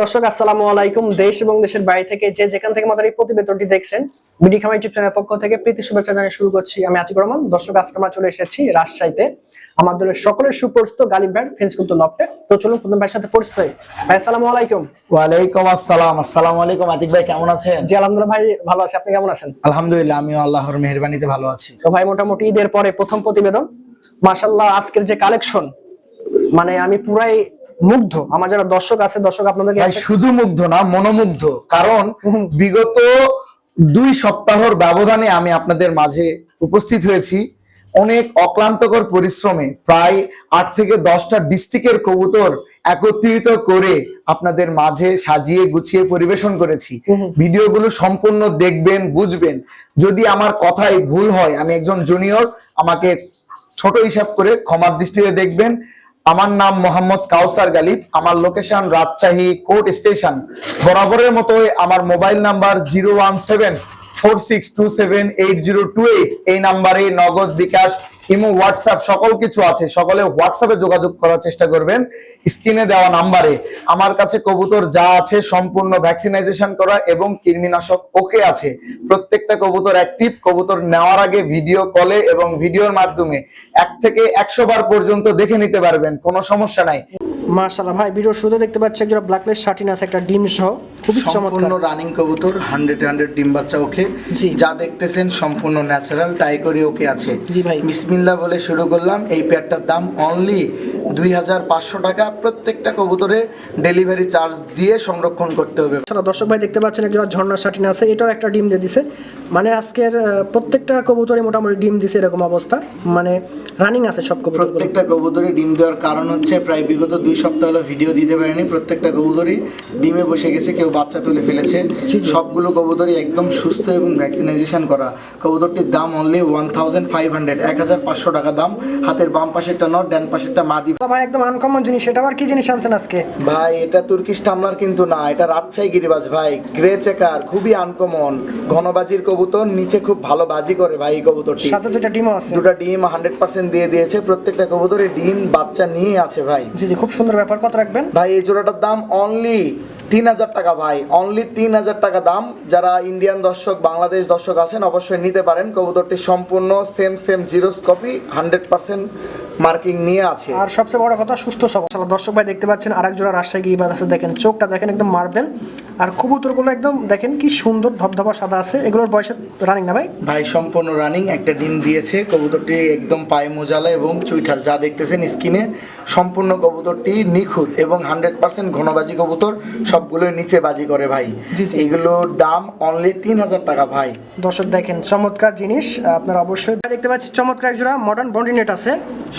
দর্শক আসসালামু আলাইকুম। দেশ এবং দেশের বাইরে থেকে যে যেখান থেকে আমাদের এই প্রতিবেদনটি দেখছেন বিডি খামা ইউটিউব চ্যানেলের পক্ষ থেকে প্রীতি শুভেচ্ছা জানিয়ে শুরু করছি আমি আতিক রহমান। দর্শক আজকে আমরা চলে এসেছি রাজশাহীতে। আমাদের সকলের সুপরিচিত গালিব ভাই ফেন্স কিন্তু লফটে। তো চলুন প্রথম ভাইয়ের সাথে পরিচিত হই। ভাই আসসালামু আলাইকুম। ওয়ালাইকুম আসসালাম। আসসালামু আলাইকুম আতিক ভাই কেমন আছেন? জি আলহামদুলিল্লাহ ভাই ভালো আছি। আপনি কেমন আছেন? আলহামদুলিল্লাহ আমিও আল্লাহর মেহেরবানিতে ভালো আছি। তো ভাই মোটামুটি ঈদের পরে প্রথম প্রতিবেদন। মাশাল্লাহ আজকের যে কালেকশন মানে আমি পুরাই মুগ্ধ। আমার যারা দর্শক আছে দর্শক আপনাদেরকে শুধু মুগ্ধ না মনোমুগ্ধ। কারণ বিগত দুই সপ্তাহর ব্যবধানে আমি আপনাদের মাঝে উপস্থিত হয়েছি। অনেক অক্লান্তকর পরিশ্রমে প্রায় আট থেকে দশটা ডিস্ট্রিক্টের কবুতর একত্রিত করে আপনাদের মাঝে সাজিয়ে গুছিয়ে পরিবেশন করেছি। ভিডিওগুলো সম্পূর্ণ দেখবেন বুঝবেন। যদি আমার কথায় ভুল হয় আমি একজন জুনিয়র আমাকে ছোট হিসাব করে ক্ষমার দৃষ্টিতে দেখবেন। আমার নাম মোহাম্মদ কাউসার গালিব। আমার লোকেশন রাজশাহী কোর্ট স্টেশন। বরাবরের মতোই আমার mobile number zero one seven four six two seven eight zero two eight. এই নাম্বারে নগদ বিকাশ ইমো হোয়াটসঅ্যাপ সকল কিছু আছে। সকলে হোয়াটসঅ্যাপে যোগাযোগ করার চেষ্টা করবেন। স্ক্রিনে দেওয়া নাম্বারে। আমার কাছে কবুতর যা আছে সম্পূর্ণ ভ্যাকসিনাইজেশন করা এবং কৃমিনাশক ওকে আছে। প্রত্যেকটা কবুতর অ্যাক্টিভ কবুতর নেওয়ার আগে ভিডিও কলে এবং ভিডিওর মাধ্যমে এক থেকে একশো বার পর্যন্ত দেখে নিতে পারবেন। কোনো সমস্যা নাই। মাশাআল্লাহ ভাই ভিডিও শুরুতে দেখতে পাচ্ছি একজন ব্ল্যাকলেস শার্টিন আছে একটা ডিম সহ। খুবই সম্পূর্ণ রানিং কবুতর হান্ড্রেড হান্ড্রেড ডিম বাচ্চা ওকে। যা দেখতেছেন সম্পূর্ণ ন্যাচারাল টাইকরি ওকে আছে। জি ভাই। বিসমিল্লাহ বলে শুরু করলাম এই প্যাডটার দাম অনলি দুই হাজার পাঁচশো টাকা প্রত্যেকটা কবুতরে ডেলিভারি চার্জ দিয়ে সংরক্ষণ করতে হবে। সারা দর্শক ভাই দেখতে পাচ্ছেন একজন ঝর্ণা শার্টিন আছে এটাও একটা ডিম দিয়ে দিছে। মানে আজকের প্রত্যেকটা কবুতরে মোটামুটি ডিম দিছে এরকম অবস্থা। মানে রানিং আছে সব কবুতর প্রত্যেকটা কবুতরে ডিম দেওয়ার কারণ হচ্ছে প্রায় বিগত দুই সপ্তাহ হলো ভিডিও দিতে পারেনি। প্রত্যেকটা কবুতরই ডিমে বসে গেছে কেউ বাচ্চা তুলে ফেলেছে। সবগুলো কবুতরই একদম সুস্থ এবং ভ্যাকসিনাইজেশন করা। কবুতরটির দাম only one thousand five hundred এক হাজার পাঁচশো টাকা দাম। হাতের বাম পাশেরটা নট ডান পাশেরটা মাদি ভাই একদম আনকমন জিনিস এটা আবার কি জিনিস আনছেন আজকে? ভাই এটা তুর্কিশ টামলার কিন্তু না এটা রাজশাহী গিরিবাজ ভাই গ্রে চেকার খুবই আনকমন ঘনবাজির কবুতর নিচে খুব ভালো বাজি করে ভাই এই কবুতরটি। সাথে দুটা ডিমও আছে। দুটা ডিম হান্ড্রেড পার্সেন্ট দিয়ে দিয়েছে প্রত্যেকটা কবুতরে ডিম বাচ্চা নিয়ে আছে ভাই। জি জি খুব সুন্দর ব্যাপার কত রাখবেন? ভাই এই জোড়াটার দাম অনলি তিন হাজার টাকা ভাই অনলি তিন হাজার টাকা দাম। যারা ইন্ডিয়ান দর্শক বাংলাদেশ দর্শক আছেন অবশ্যই নিতে পারেন। কবুতরটি সম্পূর্ণ same same zeros copy hundred percent marking নিয়ে আছে। আর সবচেয়ে বড় কথা সুস্থ সবল দর্শক ভাই দেখতে পাচ্ছেন আরেক জোড়া রাজশাহী গিরিবাজ আছে। দেখেন চোখটা দেখেন একদম মার্বেল আর কবুতরগুলো একদম দেখেন কি সুন্দর ধবধবা সাদা আছে। এগুলোর বয়সে রানিং না ভাই? ভাই সম্পূর্ণ রানিং একটা ডিম দিয়েছে। কবুতরটি একদম পায়ে মোজালা এবং চুইঠাল। যা দেখতেছেন স্কিনে সম্পূর্ণ কবুতরটি নিখুঁত এবং হান্ড্রেড পার্সেন্ট ঘনবাজি কবুতর সবগুলোই নিচে বাজি করে ভাই। এগুলোর দাম অনলি তিন হাজার টাকা ভাই। দর্শক দেখেন চমৎকার জিনিস। আপনারা অবশ্যই দেখতে পাচ্ছি চমৎকার এক জোড়া মডার্ন বন্ডিনেট আছে।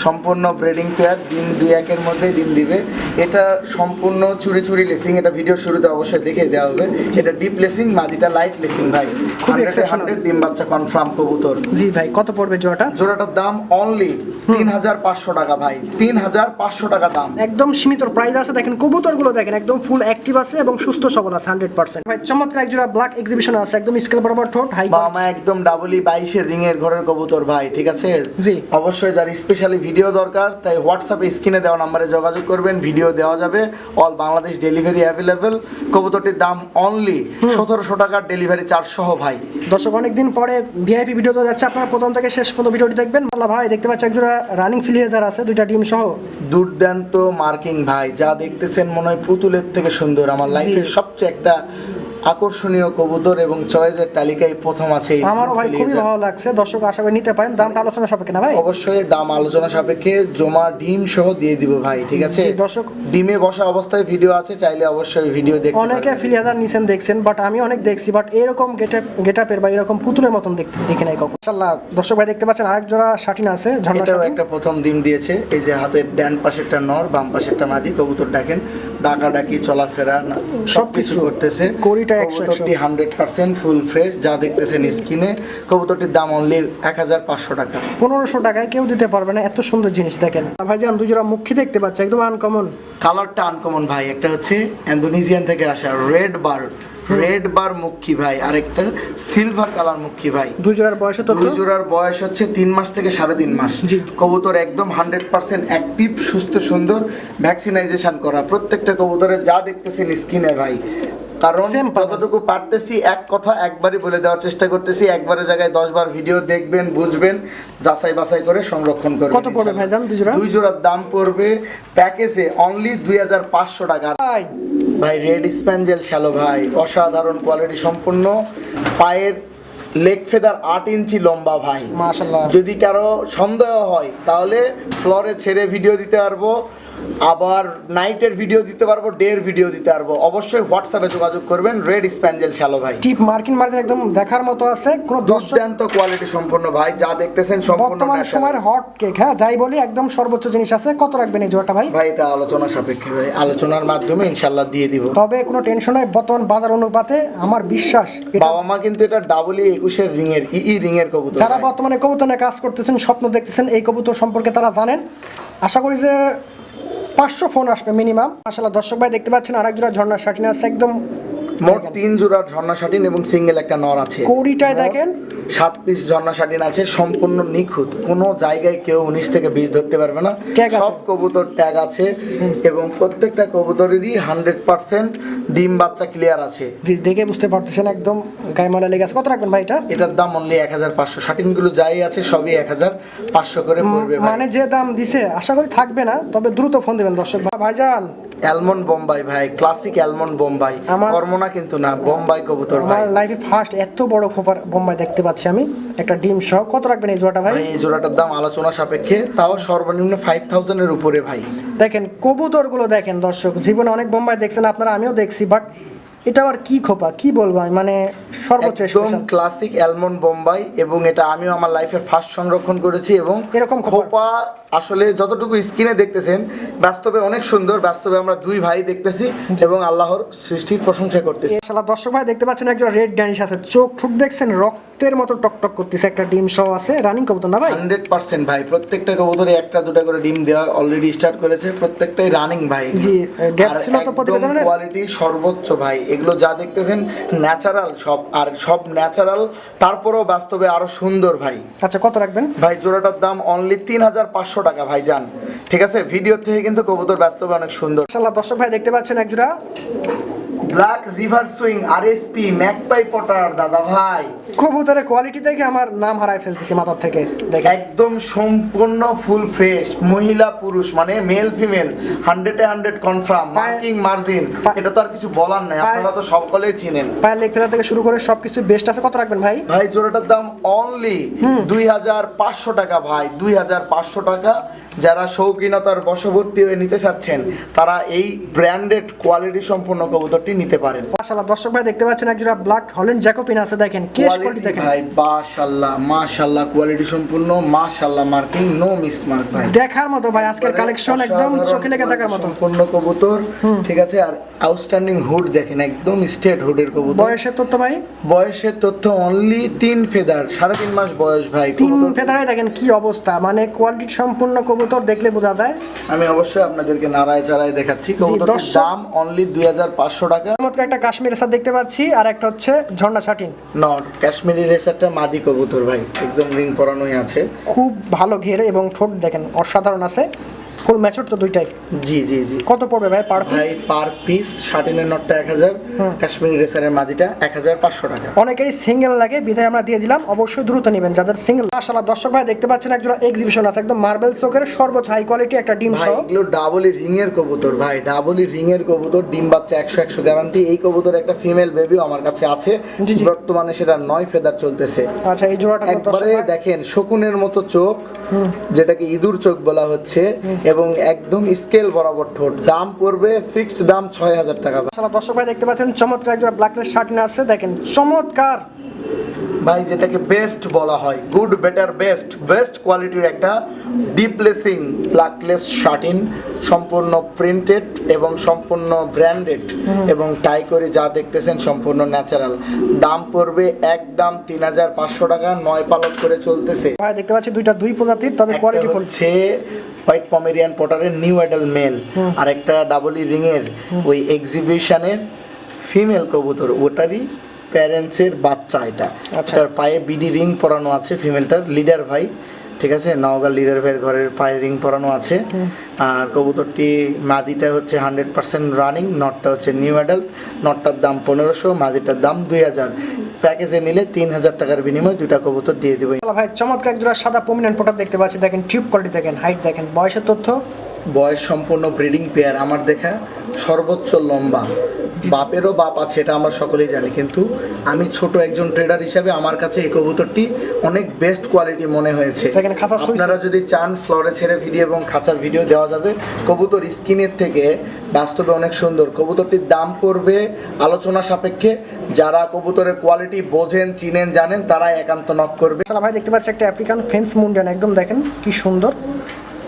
সম্পূর্ণ ব্রেডিং পেয়ার ডিম দুই একের মধ্যে ডিম দিবে। এটা সম্পূর্ণ চুরি চুরি লেসিং এটা ভিডিওর শুরুতে অবশ্যই দেখে দেওয়া হবে। এটা ডিপ লেসিং মাদিটা লাইট লেসিং ভাই। হান্ড্রেড হান্ড্রেড ডিম বাচ্চা কনফার্ম কবুতর। জি ভাই কত পড়বে জোড়াটা? জোড়াটার দাম অনলি তিন হাজার পাঁচশো টাকা ভাই। তিন হাজার পাঁচশো টাকা দাম। একদম সীমিত প্রাইস আছে। দেখেন কবুতরগুলো দেখেন একদম ফুল অ্যাক্টিভ আছে এবং সুস্থ সবল আছে হান্ড্রেড পার্সেন্ট ভাই চমৎকার এক জোড়া ব্ল্যাক এক্সিবিশন আছে একদম স্কেল বরাবর ঠোঁট হাই মামা একদম ডাবলি বাইশের রিং এর ঘরের কবুতর ভাই ঠিক আছে? জি। অবশ্যই যার স্পেশালি ভিডিও দরকার তাই হোয়াটসঅ্যাপে স্ক্রিনে দেওয়া নাম্বারে যোগাযোগ করবেন ভিডিও দেওয়া যাবে। অল বাংলাদেশ ডেলিভারি অ্যাভেলেবেল কবুতরটির দাম অনলি সতেরোশো টাকার ডেলিভারি চার্জ সহ ভাই। দর্শক অনেকদিন পরে ভিআইপি ভিডিও তো যাচ্ছে। আপনারা প্রথম থেকে শেষ পর্যন্ত ভিডিওটি দেখবেন। আল্লাহ ভাই দেখতে পাচ্ছি একজোড়া রানিং ফিলিয়েজার আছে দুইটা ডিম সহ। দুর্দান্ত মার্কিং ভাই যা দেখতেছেন মনে হয় পুতুলের থেকে সুন্দর। আমার লাইফের সবচেয়ে একটা আকর্ষণীয় কবুতর এবং চয়েসের তালিকায় প্রথম আছে আমারও ভাই খুবই ভালো লাগছে। দর্শক আশা করি নিতে পারেন। দামটা আলোচনা সাপেক্ষে না ভাই? অবশ্যই দাম আলোচনা সাপেক্ষে জমা ডিম সহ দিয়ে দিব ভাই ঠিক আছে? দর্শক। ডিমে বসা অবস্থায় ভিডিও আছে চাইলে অবশ্যই ভিডিও দেখতে অনেকে। ফিলিয়াজার নিছেন দেখছেন বাট আমি অনেক দেখছি বাট এরকম গেটআপ গেটআপের বা এরকম পুতুলের মতন দেখতে দেখি নাই কখন। ইনশাআল্লাহ দর্শক ভাই দেখতে পাচ্ছেন আরেক জোড়া শাটিন আছে ঝর্ণা একটা প্রথম ডিম দিয়েছে এই যে হাতের ডান পাশেরটা নর বাম পাশেরটা মাদি কবুতর ডাকেন ডাকা ডাকি চলাফেরা সবকিছু সবকিছু। করতেছে। কোড়িটা। কবুতরটি হান্ড্রেড পার্সেন্ট ফুল ফ্রেশ যা দেখতেছেন স্কিনে কবুতরটির দাম অনলি এক হাজার পাঁচশো টাকা। পনেরোশো টাকায় কেউ দিতে পারবে না এত সুন্দর জিনিস দেখেন। ভাই যান দুজোড়া মুখী দেখতে পাচ্ছি? একদম আনকমন কালারটা আনকমন ভাই একটা হচ্ছে ইন্দোনেশিয়ান থেকে আসা রেড বার রেড বার মুখী ভাই আর একটা সিলভার কালার মুখী ভাই। দুই জোড়ার বয়সে তো দুই জোড়ার বয়স হচ্ছে তিন মাস থেকে সাড়ে তিন মাস। কবুতর একদম হান্ড্রেড পার্সেন্ট অ্যাক্টিভ সুস্থ সুন্দর ভ্যাকসিনাইজেশন করা। প্রত্যেকটা কবুতরে যা দেখতেছেন স্কিনে ভাই। কারণ যতটুকু পারতেছি এক কথা একবারই বলে দেওয়ার চেষ্টা করতেছি। একবারের জায়গায় দশ বার ভিডিও দেখবেন বুঝবেন যাচাই বাছাই করে সংরক্ষণ করবেন কত পড়বে ভাইজান দুই জোড়া? দুই জোড়ার দাম পড়বে প্যাকেজে অনলি দুই হাজার পাঁচশো টাকা। ভাই রেড স্প্যাঞ্জেল শ্যালো ভাই অসাধারণ কোয়ালিটি সম্পূর্ণ। পায়ের লেগ ফেদার আট ইঞ্চি লম্বা ভাই। মাসাল্লাহ যদি কারও সন্দেহ হয় তাহলে ফ্লোরে ছেড়ে ভিডিও দিতে পারব। আবার নাইটের ভিডিও দিতে পারব ডের ভিডিও দিতে পারব। অবশ্যই হোয়াটসঅ্যাপে যোগাযোগ করবেন রেড স্প্যাঞ্জেল শ্যালো ভাই। টিপ মার্কিন মার্জিন একদম দেখার মতো আছে কোনো দুর্দান্ত কোয়ালিটি সম্পন্ন ভাই যা দেখতেছেন সম্পূর্ণ বর্তমান সময়ের হট কেক হ্যাঁ যাই বলি একদম সর্বোচ্চ জিনিস আছে। কত রাখবেন এই জোড়াটা ভাই? ভাই এটা আলোচনা সাপেক্ষে ভাই। আলোচনার মাধ্যমে ইনশাল্লাহ দিয়ে দিব। তবে কোনো টেনশন নাই বর্তমান বাজার অনুপাতে আমার বিশ্বাস বাবা মা কিন্তু এটা ডাবল ই একুশের রিং এর ই রিং এর কবুতর যারা বর্তমানে কবুতর নিয়ে কাজ করতেছেন স্বপ্ন দেখতেছেন এই কবুতর সম্পর্কে তারা জানেন। আশা করি যে পাঁচশো ফোন আসবে মিনিমাম আসলে দর্শক ভাই দেখতে পাচ্ছেন আরেক জোড়া ঝর্ণা শাটিন আছে একদম মোট তিন জোড়া ঝর্ণা শাটিন এবং সিঙ্গেল একটা নর আছে। কুড়িটায় দেখেন। সাত পিস ঝর্ণা শাটিন আছে সম্পূর্ণ নিখুঁত। কোনো জায়গায় কেউ উনিশ থেকে বিশ ধরতে পারবে না। সব কবুতর ট্যাগ আছে এবং প্রত্যেকটা কবুতরেরই হান্ড্রেড পার্সেন্ট ডিম বাচ্চা ক্লিয়ার আছে। দেখে বুঝতে পারতেছেন একদম গায়ে মালা লেগে আছে। কত রাখবেন ভাই এটা? এটার দাম অনলি এক হাজার পাঁচশো। শাটিনগুলো যাই আছে সবই এক হাজার পাঁচশো করে পড়বে মানে যে দাম দিছে আশা করি থাকবে না তবে দ্রুত ফোন দেবেন দর্শক ভাই। ভাইজান অ্যালমন্ড বোম্বাই ভাই ক্লাসিক অ্যালমন্ড বোম্বাই। কর্মনা কিন্তু না বোম্বাই কবুতর ভাই। আমার লাইফে ফার্স্ট এত বড় খোপার বোম্বাই দেখতে পাচ্ছি আমি। একটা ডিম সহ কত রাখবেন এই জোড়াটা ভাই? এই জোড়াটার দাম আলোচনা সাপেক্ষে তাও সর্বনিম্ন ফাইভ থাউজেন্ডের উপরে ভাই। দেখেন কবুতরগুলো দেখেন দর্শক জীবনে অনেক বোম্বাই দেখছেন আপনারা আমিও দেখছি বাট এটা আবার কি খোপা? কি বলব আমি? মানে সর্বোচ্চ একদম ক্লাসিক অ্যালমন্ড বোম্বাই এবং এটা আমিও আমার লাইফের ফার্স্ট সংরক্ষণ করেছি এবং এরকম খোপা। আসলে যতটুকু স্ক্রিনে দেখতেছেন বাস্তবে অনেক সুন্দর। বাস্তবে আমরা দুই ভাই দেখতেছি এবং আল্লাহর সৃষ্টির প্রশংসা করতেছি। দর্শক ভাই দেখতে পাচ্ছেন একজন রেড ড্যানিশ আছে। চোখ ঠুক দেখছেন রক্তের মতো টকটক করতেছে একটা ডিম সহ আছে। রানিং কবুতর না ভাই? হান্ড্রেড পার্সেন্ট ভাই প্রত্যেকটা কবুতরে একটা দুটা করে ডিম দেওয়া অলরেডি স্টার্ট করেছে প্রত্যেকটাই রানিং ভাই। জি, gap ছিল তো প্রতিবেদনের? কোয়ালিটি সর্বোচ্চ ভাই। এগুলো যা দেখতেছেন ন্যাচারাল সব আর সব ন্যাচারাল তারপরেও বাস্তবে আরও সুন্দর ভাই। আচ্ছা কত রাখবেন? ভাই জোড়াটার দাম অনলি তিন হাজার পাঁচশো টাকা ভাই যান ঠিক আছে? ভিডিও থেকে কিন্তু কবুতর বাস্তবে অনেক সুন্দর। শালা দর্শক ভাই দেখতে পাচ্ছেন একজোড়া ব্ল্যাক রিভার সুইং আর এস পি ম্যাকপাই পটার দাদা ভাই। কবুতরের কোয়ালিটি থেকে আমার নাম হারাই ফেলতেছি মাথার থেকে। দেখেন। একদম সম্পূর্ণ ফুল ফ্রেশ মহিলা পুরুষ মানে মেল ফিমেল হান্ড্রেডে হান্ড্রেড কনফার্ম মার্কিং মার্জিন এটা তো আর কিছু বলার নাই আপনারা তো সকলেই চিনেন। পায়ের লেগ ফেলা থেকে শুরু করে সবকিছু বেস্ট আছে কত রাখবেন ভাই? ভাই জোড়াটার দাম অনলি দুই হাজার পাঁচশো টাকা ভাই দুই হাজার পাঁচশো টাকা। যারা শৌখিনতার বশবর্তী হয়ে নিতে চাচ্ছেন তারা এই ব্র্যান্ডেড কোয়ালিটি সম্পন্ন কবুতরটি নিতে পারেন। মাশাআল্লাহ দর্শক ভাই দেখতে পাচ্ছেন একজোড়া ব্ল্যাক হল্যান্ড জ্যাকোপিন আছে দেখেন কেস কোয়ালিটি কোয়ালিটি দেখেন। ভাই মাশাআল্লাহ মাশাআল্লাহ কোয়ালিটি সম্পূর্ণ মাশাআল্লাহ মার্কিং নো মিস মার্ক ভাই। দেখার মতো ভাই আজকের কালেকশন একদম চোখে লেগে থাকার মতো। সম্পূর্ণ কবুতর ঠিক আছে আর আউটস্ট্যান্ডিং হুড দেখেন একদম স্টেট হুডের কবুতর। বয়সের তথ্য ভাই? বয়সের তথ্য অনলি তিন ফেদার সাড়ে তিন মাস বয়স ভাই তিন ফেদারে দেখেন কি অবস্থা মানে কোয়ালিটি সম্পূর্ণ কবুতর দেখলে বোঝা যায়। আমি অবশ্যই আপনাদেরকে নাড়ায় চাড়ায় দেখাচ্ছি কবুতরটির দর্শক- দাম অনলি দুই হাজার পাঁচশো টাকা চমৎকার একটা কাশ্মীর রেসার দেখতে পাচ্ছি আর একটা হচ্ছে ঝর্ণা শাটিন। নট কাশ্মীরি রেসারটা মাদি কবুতর ভাই একদম রিং পরানোই আছে। খুব ভালো ঘের এবং ঠোঁট দেখেন অসাধারণ আছে। ফুল ম্যাচুর তো দুইটাই? জি জি জি। কত পড়বে ভাই পার পিস ভাই পার পিস শার্টিনের নটটা এক হাজার কাশ্মীরি রেসারের মাদিটা এক হাজার পাঁচশো টাকা। অনেকেরই সিঙ্গেল লাগে বিধায় আমরা দিয়ে দিলাম অবশ্যই দ্রুত নেবেন যাদের সিঙ্গেল মাশাআল্লাহ দর্শক ভাই দেখতে পাচ্ছেন একজন এক্সিবিশন আছে একদম মার্বেল চোখের সর্বোচ্চ হাই কোয়ালিটি একটা ডিম সহ। এগুলো ডাবলি রিং এর কবুতর ভাই ডাবলি রিং এর কবুতর ডিম বাচ্চা একশো একশো গ্যারান্টি এই কবুতর একটা ফিমেল বেবিও আমার কাছে আছে। বর্তমানে সেটা নয় ফেদার চলতেছে। আচ্ছা এই জোড়াটা একবারে? দেখেন শকুনের মতো চোখ যেটাকে ইঁদুর চোখ বলা হচ্ছে এবং একদম স্কেল বরাবর ঠোঁট। দাম পড়বে ফিক্সড দাম ছয় হাজার টাকা। দর্শক ভাই দেখতে পাচ্ছেন চমৎকার একজন ব্ল্যাকলেস শার্টিন আছে দেখেন চমৎকার! ভাই যেটাকে বেস্ট বলা হয় গুড বেটার বেস্ট বেস্ট কোয়ালিটির একটা ডিপ্লেসিং ব্ল্যাকলেস শার্টিন সম্পূর্ণ প্রিন্টেড এবং সম্পূর্ণ ব্র্যান্ডেড এবং টাই করে যা দেখতেছেন সম্পূর্ণ ন্যাচারাল দাম পড়বে একদম তিন হাজার পাঁচশো টাকা নয় পালক করে চলতেছে। ভাই দেখতে পাচ্ছি দুইটা দুই প্রজাতির তবে কোয়ালিটি হচ্ছে হোয়াইট পমেরিয়ান পটারের নিউ অ্যাডাল মেল আর একটা ডাবলি রিং এর ওই এক্সিবিশনের ফিমেল কবুতর ওটারই প্যারেন্টসের বাচ্চা এটা। আচ্ছা। তার পায়ে বিডি রিং পরানো আছে ফিমেলটার লিডার ভাই ঠিক আছে? নওগাঁ লিডার ভাইয়ের ঘরের পায়ে রিং পরানো আছে। আর কবুতরটি মাদিটা হচ্ছে হান্ড্রেড পার্সেন্ট রানিং নটটা হচ্ছে নিউ অ্যাডাল্ট নটটার দাম পনেরোশো মাদিটার দাম দুই হাজার। প্যাকেজে নিলে তিন হাজার টাকার বিনিময়ে দুইটা কবুতর দিয়ে দেবো। ভাই চমৎকার জোড়া সাদা পমিনেন্ট পোটার দেখতে পাচ্ছি। দেখেন টিউব কোয়ালিটি দেখেন হাইট দেখেন বয়সের তথ্য? বয়স সম্পূর্ণ ব্রিডিং পেয়ার আমার দেখা সর্বোচ্চ লম্বা। বাপেরও বাপ আছে এটা আমরা সকলেই জানি। কিন্তু আমি ছোট একজন ট্রেডার হিসাবে আমার কাছে এই কবুতরটি অনেক বেস্ট কোয়ালিটি মনে হয়েছে। আপনারা যদি চান ফ্লোরে ছেড়ে ভিডিও এবং খাঁচার ভিডিও দেওয়া যাবে কবুতর স্কিনের থেকে বাস্তবে অনেক সুন্দর। কবুতরটির দাম পড়বে আলোচনা সাপেক্ষে। যারা কবুতরের কোয়ালিটি বোঝেন চিনেন জানেন তারা একান্ত নক করবে। ভাই দেখতে পাচ্ছি একটা আফ্রিকান ফেন্স মুন্ডিয়ান একদম দেখেন কি সুন্দর।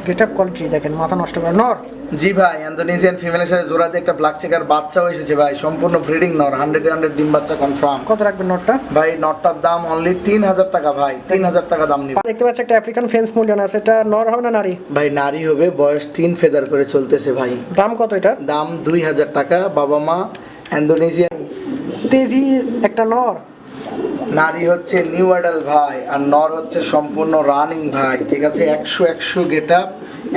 গেট আপ কোয়ালিটি দেখেন মাথা নষ্ট করে। নর। জি ভাই ইন্দোনেশিয়ান ফিমেলের সাথে জোড়াতে একটা ব্ল্যাক চেকার বাচ্চাও এসেছে ভাই সম্পূর্ণ ব্রিডিং নর হান্ড্রেড হান্ড্রেড ডিম বাচ্চা কনফার্ম কত রাখবেন নটটা ভাই নটটার দাম অনলি তিন হাজার টাকা ভাই তিন হাজার টাকা দাম নিবে। দেখতে পাচ্ছি একটা আফ্রিকান ফেন্স মুন্ডিয়ান আছে এটা নর হবে না নারী? ভাই নারী হবে বয়স তিন ফেদার করে চলতেছে ভাই। দাম কত এটার দাম দুই হাজার টাকা বাবা মা ইন্দোনেশিয়ান তেজি একটা নর। নারী হচ্ছে নিউ অ্যাডাল ভাই আর নর হচ্ছে সম্পূর্ণ রানিং ভাই ঠিক আছে? একশো একশো গেট আপ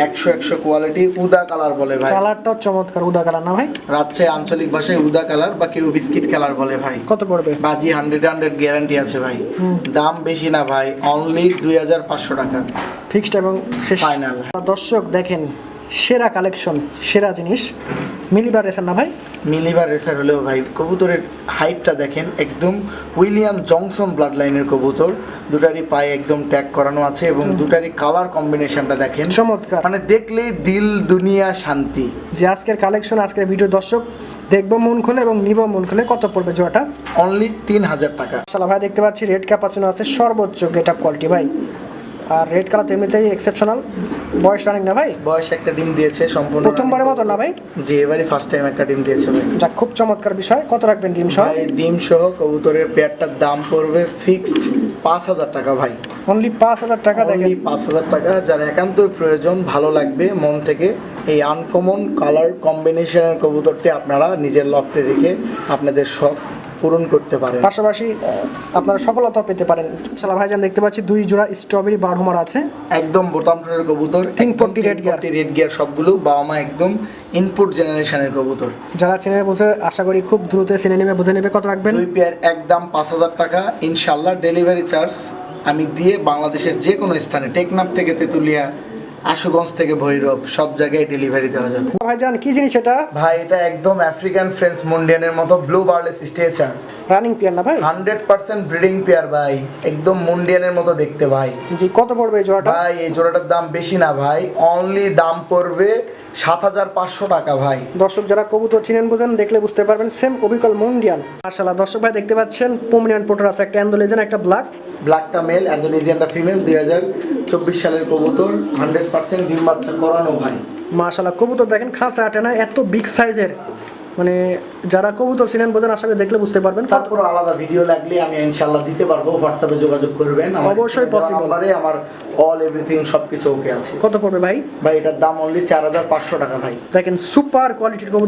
একশো একশো কোয়ালিটি উদা কালার বলে ভাই। কালারটাও চমৎকার উদা কালার না ভাই? রাজশাহী আঞ্চলিক ভাষায় উদা কালার বা কেউ বিস্কিট কালার বলে ভাই। কত পড়বে? বাজি হান্ড্রেড হান্ড্রেড গ্যারান্টি আছে ভাই। দাম বেশি না ভাই অনলি দুই হাজার পাঁচশো টাকা। ফিক্সড এবং Final. দর্শক দেখেন সেরা কালেকশন সেরা জিনিস। মিলিবার রেসার না ভাই? মিলিবার রেসার হলেও ভাই কবুতরের হাইটটা দেখেন একদম উইলিয়াম জংসন ব্লাড লাইনের কবুতর। দুটারই পায়ে একদম ট্যাগ করানো আছে এবং দুটারই কালার কম্বিনেশনটা দেখেন। চমৎকার। মানে দেখলেই দিল দুনিয়া শান্তি। যে আজকের কালেকশন আজকের ভিডিও দর্শক দেখব মন খুলে এবং নিব মন খুলে কত পড়বে জোয়াটা? অনলি তিন হাজার টাকা। সালা ভাই দেখতে পাচ্ছি রেড ক্যাপাসিনো আছে সর্বোচ্চ গেট আপ কোয়ালিটি ভাই। আর রেড কালার এমনিতেই এক্সেপশনাল বয়স রানিং না ভাই? বয়স একটা ডিম দিয়েছে সম্পূর্ণ প্রথমবারের মতো না ভাই? জি এবারই ফার্স্ট টাইম একটা ডিম দিয়েছে ভাই। যা খুব চমৎকার বিষয়। কত রাখবেন ডিম সহ? ভাই ডিম সহ কবুতরের পেয়ারটার দাম পড়বে ফিক্সড পাঁচ হাজার টাকা ভাই। অনলি পাঁচ হাজার টাকা দেখেন। অনলি পাঁচ হাজার টাকা যার একান্তই প্রয়োজন ভালো লাগবে মন থেকে। এই আনকমন কালার কম্বিনেশনের কবুতরটি আপনারা নিজের লফটে রেখে আপনাদের শখ পূরণ করতে পারেন। পাশাপাশি আপনারা সফলতা পেতে পারেন। সালা ভাইজান দেখতে পাচ্ছি দুই জোড়া স্ট্রবেরি বারহুমার আছে। একদম বোতাম টোনের কবুতর Think forty red gear. Red gear সবগুলো বাবা মা একদম ইনপুট জেনারেশনের কবুতর। যারা চেনে বুঝে আশা করি খুব দ্রুত চেনে নেবে বুঝে নেবে কত রাখবেন। দুই পেয়ার একদম পাঁচ হাজার টাকা ইনশাল্লাহ ডেলিভারি চার্জ আমি দিয়ে বাংলাদেশের যে কোনো স্থানে টেকনাফ থেকে তেঁতুলিয়া আশুগঞ্জ থেকে ভৈরব সব জায়গায় ডেলিভারি দেওয়া যাবে। ভাইজান কি জিনিস এটা? ভাই এটা একদম আফ্রিকান ফ্রেন্স মুন্ডিয়ানের মতো ব্লু বার্লেস স্টেচার রানিং পিয়ার না ভাই? হান্ড্রেড পার্সেন্ট ব্রিডিং পেয়ার ভাই। একদম মুন্ডিয়ানের মতো দেখতে ভাই। জি কত পড়বে এই জোড়াটা? ভাই এই জোড়াটার দাম বেশি না ভাই। অনলি দাম পড়বে সাত হাজার পাঁচশো টাকা ভাই। দর্শক যারা কবুতর চিনেন বুঝেন দেখলে বুঝতে পারবেন সেম অবিকল মুন্ডিয়ান মাশাআল্লাহ দর্শক ভাই দেখতে পাচ্ছেন পোমিনিয়ান পোটার আছে একটা অ্যান্ডোলেজেন একটা ব্ল্যাক ব্ল্যাকটা মেল ইন্দোনেশিয়ানটা ফিমেল দুই হাজার চব্বিশ সালের কবুতর হান্ড্রেড পার্সেন্ট ডিম বাচ্চা করানো ভাই কবুতর দেখেন খাঁচা আটে না এত বিগ সাইজের মানে যারা কবুতর চিনেন বোঝেন আশা করি দেখলে বুঝতে পারবেন। তারপর আলাদা ভিডিও লাগলে আমি ইনশাল্লাহ দিতে পারব হোয়াটসঅ্যাপে যোগাযোগ করবেন। অবশ্যই possible। নাম্বারে আমার অল এভরিথিং সবকিছু ওকে আছে। কত পড়বে ভাই? ভাই এটার দাম অনলি চার হাজার পাঁচশো টাকা ভাই। দেখেন সুপার কোয়ালিটির কবুতর।